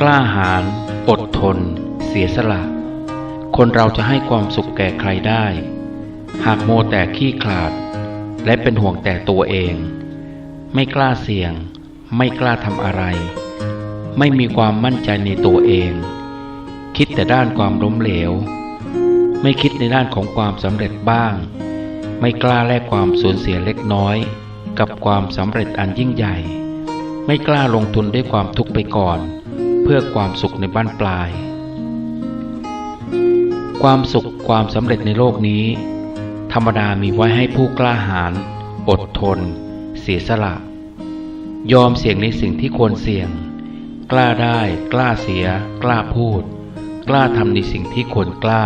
กล้าหาญอดทน เสียสละ คนเราจะให้ความสุขแก่ใครได้ หากโมแต่ขี้ขลาด และเป็นห่วงแต่ตัวเอง ไม่กล้าเสี่ยง ไม่กล้าทำอะไร ไม่มีความมั่นใจในตัวเอง คิดแต่ด้านความล้มเหลว ไม่คิดในด้านของความสำเร็จบ้าง ไม่กล้าแลกความสูญเสียเล็กน้อย กับความสำเร็จอันยิ่งใหญ่ ไม่กล้าลงทุนด้วยความทุกข์ไปก่อน เพื่อความสุขในบ้านปลาย ความสุขความสำเร็จในโลกนี้ ธรรมดามีไว้ให้ผู้กล้าหาญอดทน เสียสละ ยอมเสี่ยงในสิ่งที่ควรเสี่ยง กล้าได้ กล้าเสีย กล้าพูด กล้าทำในสิ่งที่ควรกล้า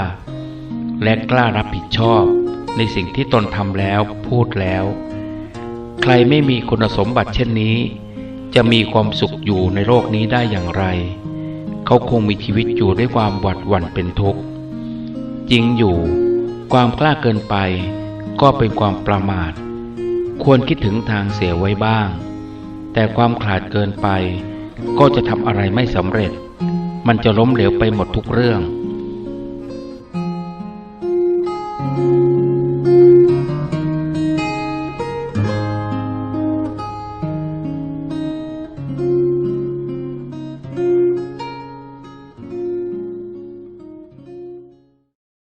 และกล้ารับผิดชอบในสิ่งที่ตนทำแล้วพูดแล้ว ใครไม่มีคุณสมบัติเช่นนี้ จะมีความสุขอยู่ในโลกนี้ได้อย่างไร เขาคงมีชีวิตอยู่ด้วยความหวาดหวั่นเป็นทุกข์ จริงอยู่ ความกล้าเกินไป ก็เป็นความประมาท ควรคิดถึงทางเสียไว้บ้าง แต่ความขลาดเกินไป ก็จะทำอะไรไม่สำเร็จ มันจะล้มเหลวไปหมดทุกเรื่อง